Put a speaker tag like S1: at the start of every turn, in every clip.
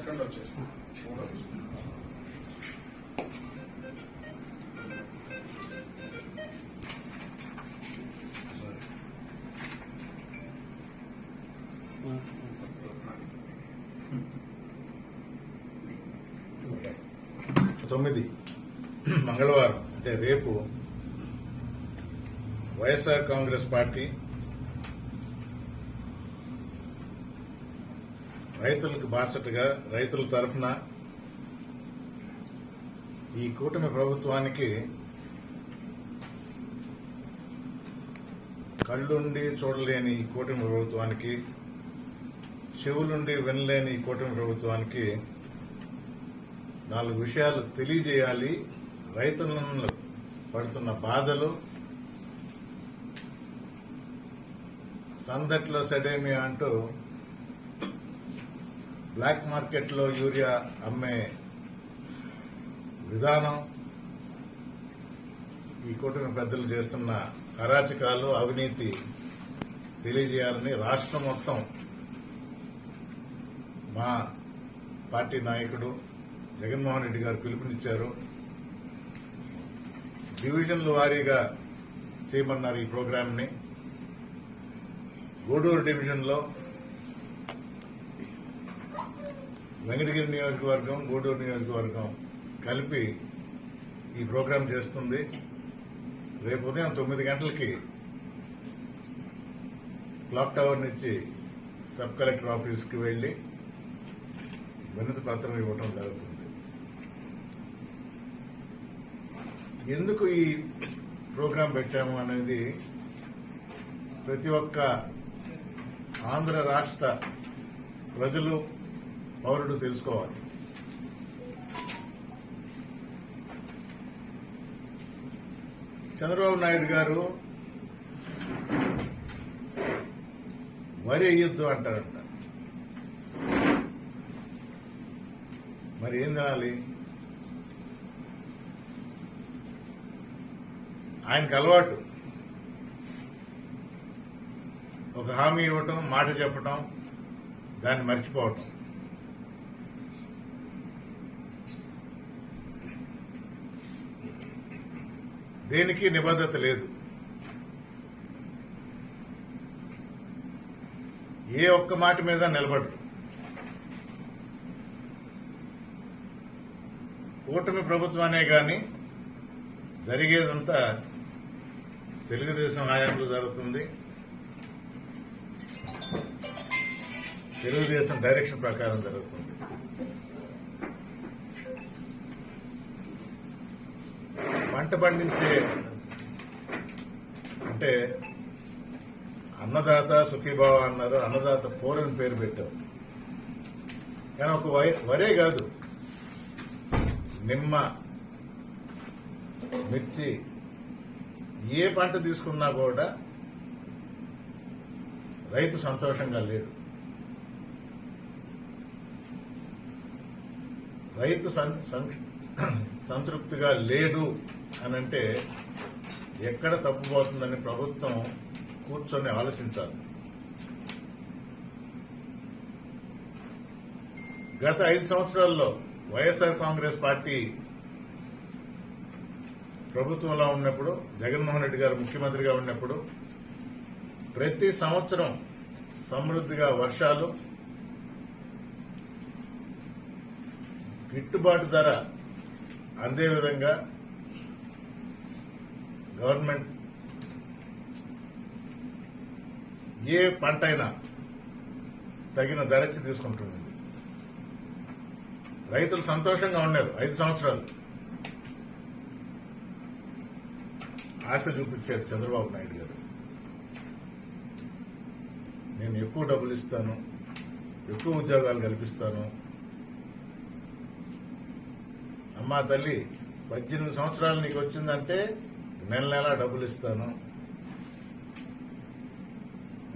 S1: Second వచ్చేసి. మూడో
S2: తొమ్మిది. మంగళవారం అంటే రేపు వైఎస్ఆర్ కాంగ్రెస్ పార్టీ రైతులకు బాసటగా రైతుల తరఫున ఈ కూటమి ప్రభుత్వానికి కళ్ళుండి చూడలేని ఈ కూటమి ప్రభుత్వానికి చెవులుండి వినలేని ఈ కూటమి ప్రభుత్వానికి నాలుగు విషయాలు తెలియజేయాలి. రైతులను పడుతున్న బాధలు సందట్లో సెడేమియా అంటూ బ్లాక్ మార్కెట్లో యూరియా అమ్మే విధానం ఈ కూటమి పెద్దలు చేస్తున్న అరాచకాలు అవినీతి తెలియజేయాలని రాష్ట్రం మొత్తం మా పార్టీ నాయకుడు జగన్మోహన్ రెడ్డి గారు పిలుపునిచ్చారు. డివిజన్ల వారీగా చేయమన్నారు ఈ ప్రోగ్రాంని గూడూరు డివిజన్లో వెంకటగిరి నియోజకవర్గం గూడూరు నియోజకవర్గం కలిపి ఈ ప్రోగ్రాం చేస్తుంది. రేపు ఉదయం తొమ్మిది గంటలకి క్లాక్ టవర్ నుంచి సబ్ కలెక్టర్ ఆఫీస్కి వెళ్ళి వినతి పత్రం ఇవ్వటం జరుగుతుంది. ఎందుకు ఈ ప్రోగ్రాం పెట్టాము అనేది ప్రతి ఒక్క ఆంధ్ర రాష్ట్ర ప్రజలు పౌరుడు తెలుసుకోవాలి. చంద్రబాబు నాయుడు గారు వరి వేయొద్దు అంటారంట మరి ఏం తినాలి? ఆయనకు అలవాటు. ఒక హామీ ఇవ్వటం మాట చెప్పటం దాన్ని మర్చిపోవటం. దేనికి నిబద్ధత లేదు? ఏ ఒక్క మాట మీద నిలబడరు కూటమి ప్రభుత్వానే గాని జరిగేదంతా తెలుగుదేశం హయాంలో జరుగుతుంది. తెలుగుదేశం డైరెక్షన్ ప్రకారం జరుగుతుంది. పంట పండించే అంటే అన్నదాత సుఖీభావ అన్నారు అన్నదాత పోరని పేరు పెట్టారు. కానీ ఒక వై- వరే కాదు. నిమ్మ మిర్చి ఏ పంట తీసుకున్నా కూడా రైతు సంతోషంగా లేడు. రైతు సం- సంతృప్తిగా లేడు అనంటే ఎక్కడ తప్పుపోతుందని ప్రభుత్వం కూర్చొని ఆలోచించాలి. గత ఐదు సంవత్సరాల్లో వైఎస్ఆర్ కాంగ్రెస్ పార్టీ ప్రభుత్వంలో ఉన్నప్పుడు జగన్మోహన్ రెడ్డి గారు ముఖ్యమంత్రిగా ఉన్నప్పుడు ప్రతి సంవత్సరం సమృద్ధిగా వర్షాలు గిట్టుబాటు ధర అదేవిధంగా గవర్నమెంట్ ఏ పంట అయినా తగిన ధరచ్చి తీసుకుంటుంది. రైతులు సంతోషంగా ఉన్నారు ఐదు సంవత్సరాలు. ఆశ చూపించాడు చంద్రబాబు నాయుడు గారు. నేను ఎక్కువ డబ్బులు ఇస్తాను ఎక్కువ ఉద్యోగాలు కల్పిస్తాను అమ్మా తల్లి పద్దెనిమిది సంవత్సరాలు నీకు వచ్చిందంటే నెల నెల డబ్బులు ఇస్తాను.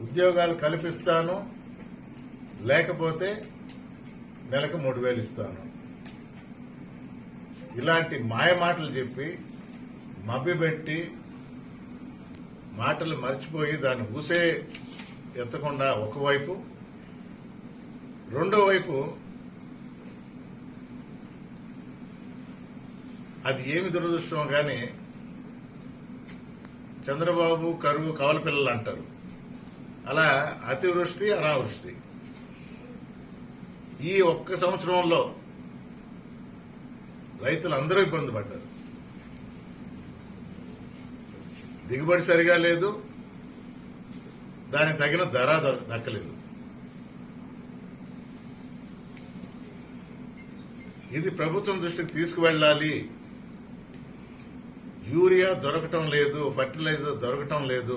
S2: ఉద్యోగాలు కల్పిస్తాను. లేకపోతే నెలకు మూడు వేలు ఇస్తాను. ఇలాంటి మాయ మాటలు చెప్పి మభ్యపెట్టి మాటలు మర్చిపోయి దాన్ని ఊసే ఎత్తకుండా ఒకవైపు. రెండో వైపు అది ఏమి దురదృష్టం కానీ చంద్రబాబు కరువు కవల పిల్లలు అంటారు. అలా అతివృష్టి అనావృష్టి. ఈ ఒక్క సంవత్సరంలో రైతులు అందరూ ఇబ్బంది పడ్డారు. దిగుబడి సరిగా లేదు. దానికి తగిన ధర ద- దక్కలేదు. ఇది ప్రభుత్వం దృష్టికి తీసుకువెళ్ళాలి యూరియా దొరకటం లేదు ఫర్టిలైజర్ దొరకటం లేదు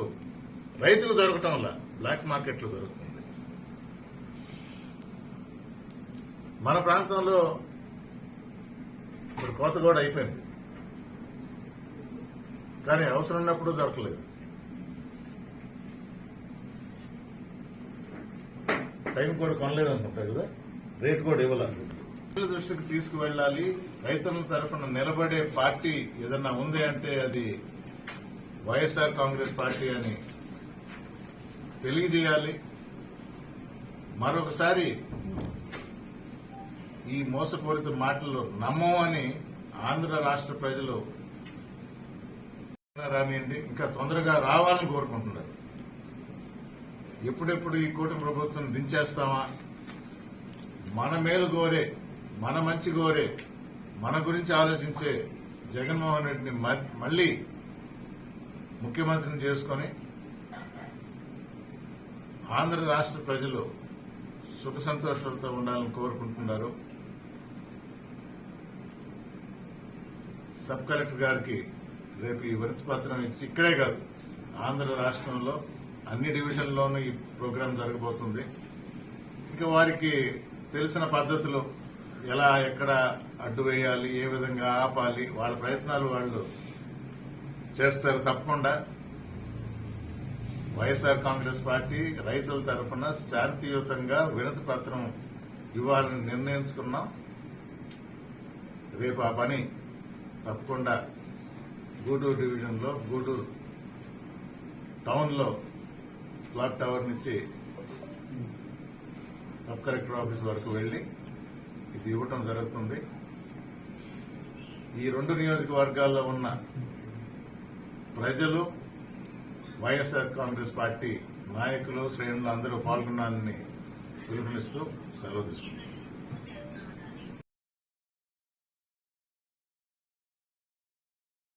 S2: రైతుకు దొరకటంలా బ్లాక్ మార్కెట్లో దొరుకుతుంది. మన ప్రాంతంలో ఇప్పుడు కోత కూడా అయిపోయింది. కానీ అవసరం ఉన్నప్పుడు దొరకలేదు. టైం కూడా కొనలేదు అనుకుంటా కదా రేట్ కూడా ఇవ్వాలి దృష్టికి తీసుకువెళ్ళాలి. రైతుల తరఫున నిలబడే పార్టీ ఏదన్నా ఉంది అంటే అది వైఎస్ఆర్ కాంగ్రెస్ పార్టీ అని తెలియజేయాలి. మరొకసారి ఈ మోసపూరిత మాటలు నమ్మమని ఆంధ్ర రాష్ట్ర ప్రజలు రానియండి ఇంకా తొందరగా రావాలని కోరుకుంటున్నారు. ఎప్పుడెప్పుడు ఈ కూటమి ప్రభుత్వం దించేస్తామా? మన మేలు గోరే మన మంచి గోరే మన గురించి ఆలోచించే జగన్మోహన్ రెడ్డిని మ- మళ్ళీ ముఖ్యమంత్రిని చేసుకొని ఆంధ్ర రాష్ట్ర ప్రజలు సుఖ సంతోషాలతో ఉండాలని కోరుకుంటున్నారు. సబ్ కలెక్టర్ గారికి రేపు ఈ వినతి పత్రం ఇచ్చి ఇక్కడే కాదు ఆంధ్ర రాష్ట్రంలో అన్ని డివిజన్లోనూ ఈ ప్రోగ్రాం జరగబోతుంది. ఇంకా వారికి తెలిసిన పద్ధతిలో ఎలా ఎక్కడ అడ్డు వేయాలి ఏ విధంగా ఆపాలి వాళ్ళ ప్రయత్నాలు వాళ్ళు చేస్తారు తప్పకుండా. వైఎస్ఆర్ కాంగ్రెస్ పార్టీ రైతుల తరఫున శాంతియుతంగా వినతి పత్రం ఇవ్వాలని నిర్ణయించుకున్నాం. రేపు ఆ పని తప్పకుండా గూడూరు డివిజన్లో గూడూరు టౌన్లో క్లాక్ టవర్ నుంచి సబ్ కలెక్టర్ ఆఫీస్ వరకు వెళ్ళి ఇది ఇవ్వటం జరుగుతుంది. ఈ రెండు నియోజకవర్గాల్లో ఉన్న ప్రజలు వైఎస్ఆర్ కాంగ్రెస్ పార్టీ నాయకులు శ్రేణులు అందరూ పాల్గొనాలని పిలుపునిస్తూ సెలవు తీసుకుంటారు